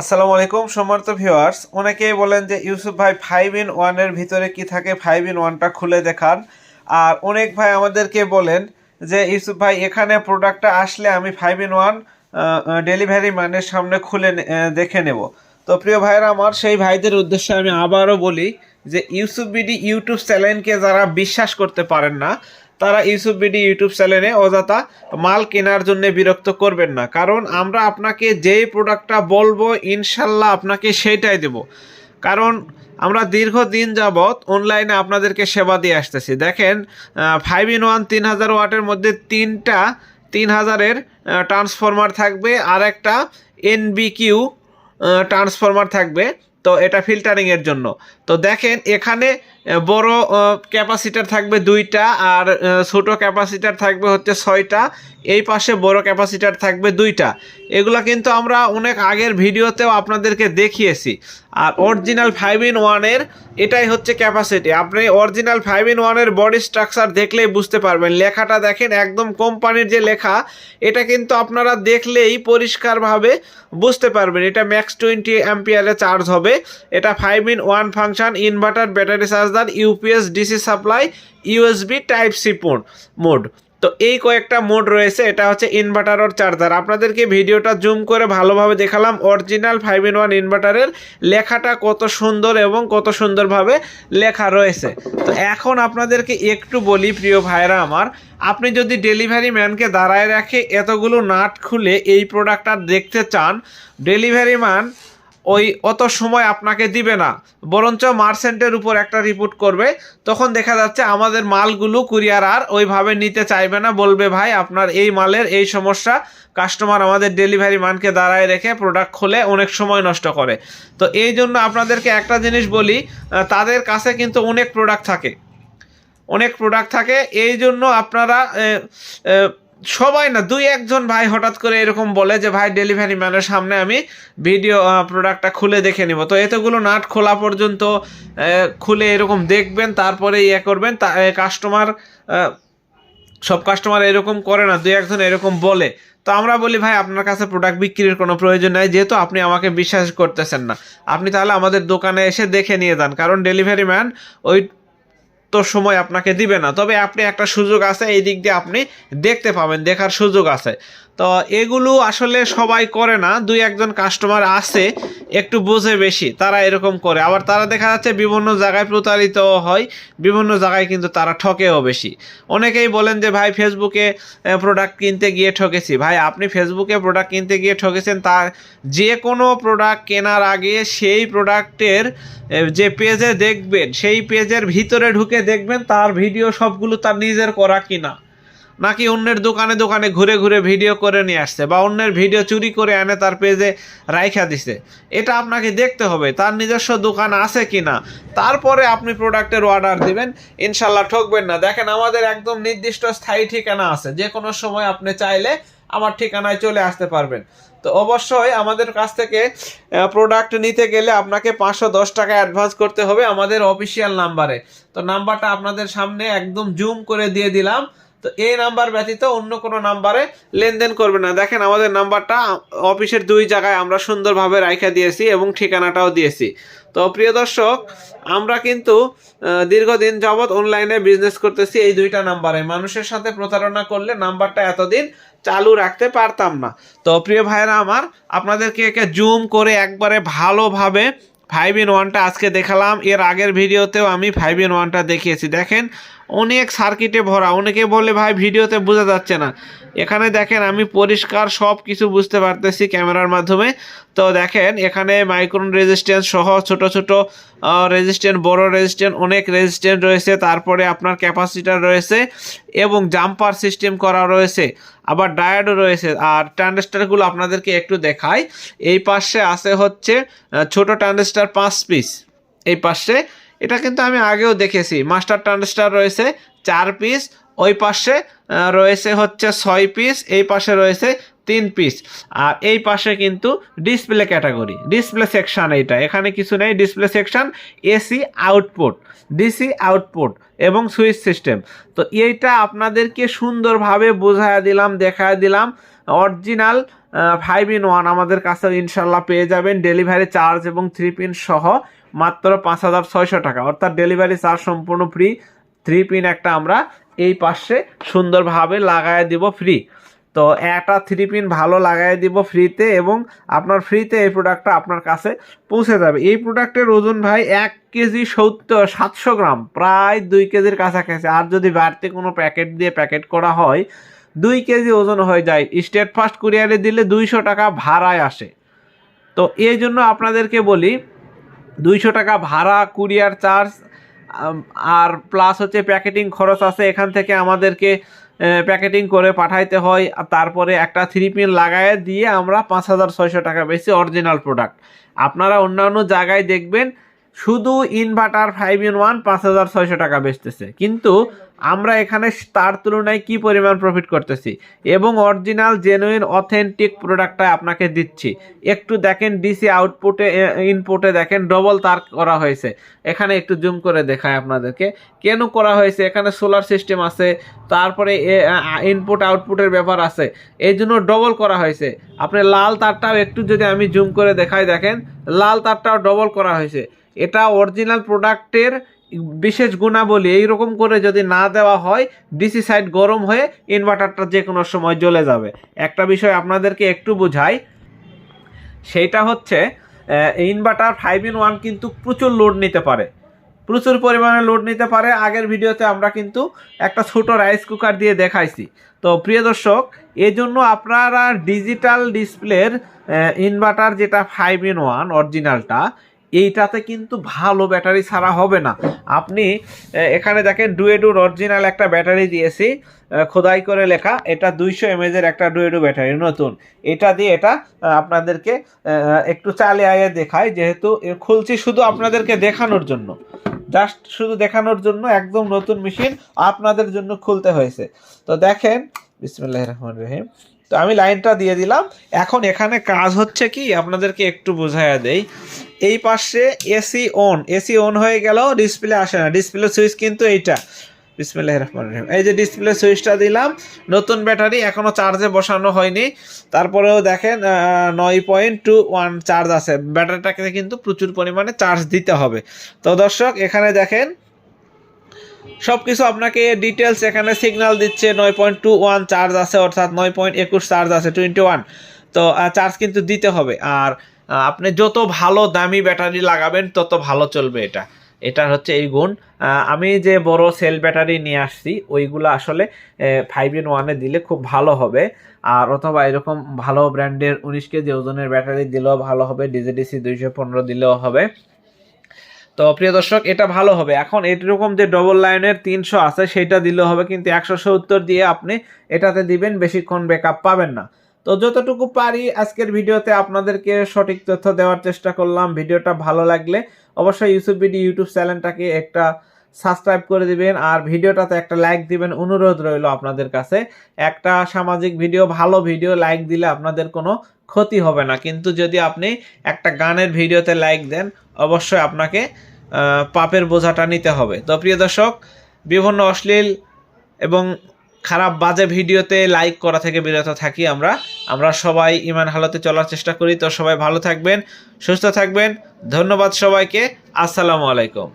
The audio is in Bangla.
আসসালামু আলাইকুম, সম্মানিত ভিউয়ার্স অনেকেই বলেন যে, ইউসুফ ভাই ফাইভ ইন ওয়ানের ভিতরে কি থাকে? ফাইভ ইন ওয়ানটা খুলে দেখান। আর অনেক ভাই আমাদেরকে বলেন যে, ইউসুফ ভাই, এখানে প্রোডাক্টটা আসলে আমি ফাইভ ইন ওয়ান ডেলিভারি ম্যানের সামনে খুলে দেখে নেব। তো প্রিয় ভাইরা আমার, সেই ভাইদের উদ্দেশ্যে আমি আবারও বলি যে, ইউসুফ বিডি ইউটিউব চ্যানেলকে যারা বিশ্বাস করতে পারেন না তারা ইউসুফ বিডি ইউটিউব চ্যানেলে অযথা মাল কেনার জন্য বিরক্ত করবেন না। কারণ আমরা আপনাকে যেই প্রোডাক্টটা বলব, ইনশাল্লাহ আপনাকে সেইটাই দেব। কারণ আমরা দীর্ঘদিন যাবৎ অনলাইনে আপনাদেরকে সেবা দিয়ে আসতেছি। দেখেন ফাইভ ইন ওয়ান তিন হাজার ওয়াটের মধ্যে তিনটা, তিন হাজারের ট্রান্সফরমার থাকবে। আর একটা এনবিকিউ ট্রান্সফরমার থাকবে। তো এটা ফিল্টারিংয়ের জন্য। তো দেখেন, এখানে বড় ক্যাপাসিটার থাকবে দুইটা আর ছোট ক্যাপাসিটার থাকবে হচ্ছে ছয়টা। এই পাশে বড় ক্যাপাসিটার থাকবে দুইটা। এগুলো কিন্তু আমরা অনেক আগের ভিডিওতেও আপনাদেরকে দেখিয়েছি। আর অরিজিনাল ফাইভ ইন ওয়ানের এটাই হচ্ছে ক্যাপাসিটি আপনি অরিজিনাল ফাইভ ইন ওয়ানের বডি স্ট্রাকচার দেখলেই বুঝতে পারবেন। লেখাটা দেখেন, একদম কোম্পানির যে লেখা, এটা কিন্তু আপনারা দেখলেই পরিষ্কারভাবে বুঝতে পারবেন। এটা ম্যাক্স টোয়েন্টি অ্যাম্পিয়ারে চার্জ হবে। এটা five in one function inverter battery charger UPS DC supply USB type C mode তো এই কয়েকটা মোড রয়েছে, এটা হচ্ছে ইনভার্টার আর চার্জার আপনাদেরকে ভিডিওটা জুম করে ভালোভাবে দেখালাম অরিজিনাল ফাইভ ইন ওয়ান ইনভার্টারের লেখাটা কত সুন্দর এবং কত সুন্দরভাবে লেখা রয়েছে। তো এখন আপনাদেরকে একটু বলি, প্রিয় ভাইরা আমার, আপনি যদি ডেলিভারি ম্যানকে দাঁড়ায় রাখে, এতগুলো নাট খুলে এই প্রোডাক্টটা দেখতে চান ডেলিভারি ম্যান ওই অত সময় আপনাকে দিবে না। বরঞ্চ মার্সেন্টের উপর একটা রিপোর্ট করবে। তখন দেখা যাচ্ছে আমাদের মালগুলো কুরিয়ার আর ওইভাবে নিতে চাইবে না। বলবে, ভাই, আপনার এই মালের এই সমস্যা কাস্টমার আমাদের ডেলিভারি মানকে দাঁড়ায় রেখে প্রোডাক্ট খুলে অনেক সময় নষ্ট করে। তো এই জন্য আপনাদেরকে একটা জিনিস বলি তাদের কাছে কিন্তু অনেক প্রোডাক্ট থাকে। অনেক প্রোডাক্ট থাকে। এই জন্য আপনারা সবাই না, দুই একজন ভাই হঠাৎ করে এরকম বলে যে, ভাই ডেলিভারি ম্যানের সামনে আমি ভিডিও প্রোডাক্টটা খুলে দেখে নিব। তো এতগুলো নাট খোলা পর্যন্ত খুলে এরকম দেখবেন তারপরে ইয়ে করবেন, তা কাস্টমার সব কাস্টমার এরকম করে না, দুই একজন এরকম বলে। তো আমরা বলি, ভাই, আপনার কাছে প্রোডাক্ট বিক্রির কোনো প্রয়োজন নাই, যেহেতু আপনি আমাকে বিশ্বাস করতেছেন না। আপনি তাহলে আমাদের দোকানে এসে দেখে নিয়ে যান। কারণ ডেলিভারি ম্যান ওই তো সময় আপনাকে দিবে না। তবে আপনি একটা সুযোগ আছে, এই দিক দিয়ে আপনি দেখতে পাবেন, দেখার সুযোগ আছে। তো এগুলো আসলে সবাই করে না, দুই একজন কাস্টমার আছে, একটু বোঝে বেশি, তারা এরকম করে। আবার তারা দেখা যাচ্ছে বিভিন্ন জায়গায় প্রতারিত হয়, বিভিন্ন জায়গায় কিন্তু তারা ঠকেও বেশি। অনেকেই বলেন যে, ভাই ফেসবুকে প্রোডাক্ট কিনতে গিয়ে ঠকেছি। ভাই, আপনি ফেসবুকে প্রোডাক্ট কিনতে গিয়ে ঠকেছেন তার যে কোনো প্রোডাক্ট কেনার আগে সেই প্রোডাক্টের যে পেজে দেখবেন, সেই পেজের ভিতরে ঢুকে দেখবেন, তার ভিডিও সবগুলো তার নিজের করা কিনা। নাকি অন্যের দোকানে দোকানে ঘুরে ঘুরে ভিডিও করে নিয়ে আসছে বা অন্যের ভিডিও চুরি করে এনে তার পেজে রাইখা দিছে? এটা আপনাকে দেখতে হবে, তার নিজস্ব দোকান আছে কি না তারপরে আপনি প্রোডাক্টের অর্ডার দিবেন, ইনশাল্লাহ ঠকবেন না। দেখেন, আমাদের একদম নির্দিষ্ট স্থায়ী ঠিকানা আছে। যে কোনো সময় আপনি চাইলে আমার ঠিকানায় চলে আসতে পারবেন। তো অবশ্যই আমাদের কাছ থেকে প্রোডাক্ট নিতে গেলে আপনাকে পাঁচশো দশ টাকা অ্যাডভান্স করতে হবে আমাদের অফিসিয়াল নাম্বারে তো নাম্বারটা আপনাদের সামনে একদম জুম করে দিয়ে দিলাম। তো এই নাম্বার ব্যতীত অন্য কোনো নাম্বারে লেনদেন করবে না। দেখেন আমাদের নাম্বারটা অফিসের দুই জায়গায় আমরা সুন্দরভাবে রাইখা দিয়েছি এবং ঠিকানাটাও দিয়েছি। তো প্রিয় দর্শক, আমরা কিন্তু দীর্ঘদিন যাবৎ অনলাইনে বিজনেস করতেছি এই দুইটা নাম্বারে। মানুষের সাথে প্রতারণা করলে নাম্বারটা এতদিন চালু রাখতে পারতাম না। তো প্রিয় ভাইরা আমার, আপনাদেরকে একে জুম করে একবারে ভালোভাবে ফাইভ ইন ওয়ানটা আজকে দেখালাম। এর আগের ভিডিওতেও আমি ফাইভ ইন ওয়ানটা দেখিয়েছি। দেখেন অনেক সার্কিটে ভরা। অনেকে বলে, ভাই, ভিডিওতে বোঝা যাচ্ছে না। এখানে দেখেন, আমি পরিষ্কার সব কিছু বুঝতে পারতেছি ক্যামেরার মাধ্যমে। তো দেখেন, এখানে মাইক্রোন রেজিস্ট্যান্স সহ ছোট ছোট রেজিস্ট্যান্ট বড় রেজিস্ট্যান্ট অনেক রেজিস্ট্যান্ট রয়েছে। তারপরে আপনার ক্যাপাসিটার রয়েছে এবং জাম্পার সিস্টেম করা রয়েছে, আবার ডায়োডও রয়েছে। আর ট্রান্ডেস্টারগুলো আপনাদেরকে একটু দেখাই। এই পাশে আছে হচ্ছে ছোট ট্রান্ডেস্টার পাঁচ পিস এই পাশে এটা কিন্তু আমি আগেও দেখেছি। মাস্টার ট্রান্ডেস্টার রয়েছে চার পিস ওই পাশে রয়েছে হচ্ছে ছয় পিস এই পাশে রয়েছে তিন পিস আর এই পাশে কিন্তু ডিসপ্লে ক্যাটাগরি ডিসপ্লে সেকশন এইটা। এখানে কিছু নেই display section AC output DC output এবং সুইচ সিস্টেম তো এইটা আপনাদেরকে সুন্দরভাবে বোঝায় দিলাম দেখায় দিলাম। অরিজিনাল ফাইভ ইন ওয়ান আমাদের কাছে ইনশাল্লাহ পেয়ে যাবেন। ডেলিভারি চার্জ এবং থ্রি পিন সহ মাত্র পাঁচ হাজার ছয়শো টাকা। অর্থাৎ ডেলিভারি চার্জ সম্পূর্ণ ফ্রি থ্রি পিন একটা আমরা এই পাশে সুন্দরভাবে লাগায় দিব ফ্রি তো একটা থ্রি পিন ভালো লাগাই দিব ফ্রিতে এবং আপনার ফ্রিতে এই প্রোডাক্টটা আপনার কাছে পৌঁছে যাবে। এই প্রোডাক্টের ওজন ভাই এক কেজি সত্তর, সাতশো গ্রাম, প্রায় দুই কেজির কাছাকাছি। আর যদি বাড়তি কোনো প্যাকেট দিয়ে প্যাকেট করা হয় দুই কেজি ওজন হয়ে যায়। স্টেট ফার্স্ট কুরিয়ারে দিলে দুইশো টাকা ভাড়ায় আসে। তো এই জন্য আপনাদেরকে বলি, দুইশো টাকা ভাড়া কুরিয়ার চার্জ আর প্লাস হচ্ছে প্যাকেটিং খরচ আছে। এখান থেকে আমাদেরকে প্যাকেটিং করে পাঠাইতে হয়। তারপরে একটা থ্রি পিন লাগায় দিয়ে আমরা পাঁচ হাজার ছয়শো টাকা বেশি অরিজিনাল প্রোডাক্ট আপনারা অন্যান্য জায়গায় দেখবেন শুধু ইনভার্টার ফাইভ ইন ওয়ান পাঁচ হাজার ছয়শো টাকা বেচতেছে। কিন্তু আমরা এখানে তার তুলনায় কি পরিমাণ প্রফিট করতেছি? এবং অরিজিনাল জেনুইন অথেন্টিক প্রোডাক্টটা আপনাকে দিচ্ছি। একটু দেখেন ডিসি আউটপুটে ইনপুটে দেখেন ডবল তার করা হয়েছে। এখানে একটু জুম করে দেখায় আপনাদেরকে। কেন করা হয়েছে? এখানে সোলার সিস্টেম আছে, তারপরে ইনপুট আউটপুটের ব্যাপার আছে। এই জন্য ডবল করা হয়েছে। আপনি লাল তারটাও একটু যদি আমি জুম করে দেখাই দেখেন, লাল তারটাও ডবল করা হয়েছে। এটা অরিজিনাল প্রোডাক্টের বিশেষ গুণাবলী। এইরকম করে যদি না দেওয়া হয় ডিসি সাইড গরম হয়ে ইনভার্টারটা যে কোনো সময় জ্বলে যাবে। একটা বিষয় আপনাদেরকে একটু বোঝাই। সেইটা হচ্ছে ইনভার্টার ফাইভ ইন ওয়ান কিন্তু প্রচুর লোড নিতে পারে। প্রচুর পরিমাণে লোড নিতে পারে। আগের ভিডিওতে আমরা কিন্তু একটা ছোট রাইস কুকার দিয়ে দেখাইছি। তো প্রিয় দর্শক এই জন্য আপনারা ডিজিটাল ডিসপ্লের ইনভার্টার যেটা ফাইভ ইন ওয়ান অরিজিনালটা এইটাতে কিন্তু ভালো ব্যাটারি ছাড়া হবে না। আপনি এখানে দেখেন ডুয়েডুর অরিজিনাল একটা ব্যাটারি দিয়েছি খোদাই করে লেখা, এটা দুইশো এমএজের একটা ডুয়েডু ব্যাটারি, নতুন। এটা দিয়ে এটা আপনাদেরকে একটু চালে আয়ে দেখায় যেহেতু খুলছি শুধু আপনাদেরকে দেখানোর জন্য। জাস্ট শুধু দেখানোর জন্য, একদম নতুন মেশিন আপনাদের জন্য খুলতে হয়েছে। তো দেখেন বিসমুল্লাহ রহমান রহিম। তো আমি লাইনটা দিয়ে দিলাম। এখন এখানে কাজ হচ্ছে কি, আপনাদেরকে একটু বোঝাইয়া দেই। এই পাশে এসি অন এসি অন হয়ে গেল ডিসপ্লে আসে না। ডিসপ্লে সুইচ কিন্তু এইটা। বিসমিল্লাহ রহমান রহিম। এই যে ডিসপ্লে সুইচটা দিলাম, নতুন ব্যাটারি এখনও চার্জে বসানো হয়নি। তারপরেও দেখেন নয় পয়েন্ট টু ওয়ান চার্জ আছে। ব্যাটারিটাকে কিন্তু প্রচুর পরিমাণে চার্জ দিতে হবে। তো দর্শক, এখানে দেখেন সব কিছু আপনাকে ডিটেলস এখানে সিগনাল দিচ্ছে, নয় পয়েন্ট টু ওয়ান চার্জ আছে, অর্থাৎ নয় পয়েন্ট একুশ চার্জ আছে টোয়েন্টি ওয়ান তো চার্জ কিন্তু দিতে হবে। আর আপনি যত ভালো দামি ব্যাটারি লাগাবেন, তত ভালো চলবে এটা। এটার হচ্ছে এই গুণ। আমি যে বড় সেল ব্যাটারি নিয়ে আসছি, ওইগুলো আসলে ফাইভ ইন ওয়ানে দিলে খুব ভালো হবে। আর অথবা এরকম ভালো ব্র্যান্ডের উনিশ কেজি ওজনের ব্যাটারি দিলেও ভালো হবে, ডিজেডিসি দুইশো পনেরো দিলেও হবে। তো প্রিয় দর্শক, এটা ভালো হবে। এখন এরকম যে ডবল লাইনের তিনশো আছে, সেটা দিলেও হবে, কিন্তু একশো সত্তর দিয়ে আপনি এটাতে দিবেন, বেশিক্ষণ ব্যাকআপ পাবেন না। তো যতটুকু পারি আজকের ভিডিওতে আপনাদেরকে সঠিক তথ্য দেওয়ার চেষ্টা করলাম। ভিডিওটা ভালো লাগলে অবশ্যই ইউসুফ বিডি ইউটিউব চ্যানেলটাকে একটা সাবস্ক্রাইব করে দিবেন আর ভিডিওটাতে একটা লাইক দিবেন অনুরোধ রইল আপনাদের কাছে। একটা সামাজিক ভিডিও, ভালো ভিডিও, লাইক দিলে আপনাদের কোনো ক্ষতি হবে না। কিন্তু যদি আপনি একটা গানের ভিডিওতে লাইক দেন, অবশ্যই আপনাকে পাপের বোঝাটা নিতে হবে। তো প্রিয় দর্শক, বিভিন্ন অশ্লীল এবং খারাপ বাজে ভিডিওতে লাইক করা থেকে বিরত থাকি আমরা। আমরা সবাই ইমান হালতে চলার চেষ্টা করি। তো সবাই ভালো থাকবেন, সুস্থ থাকবেন। ধন্যবাদ সবাইকে। আসসালামু আলাইকুম।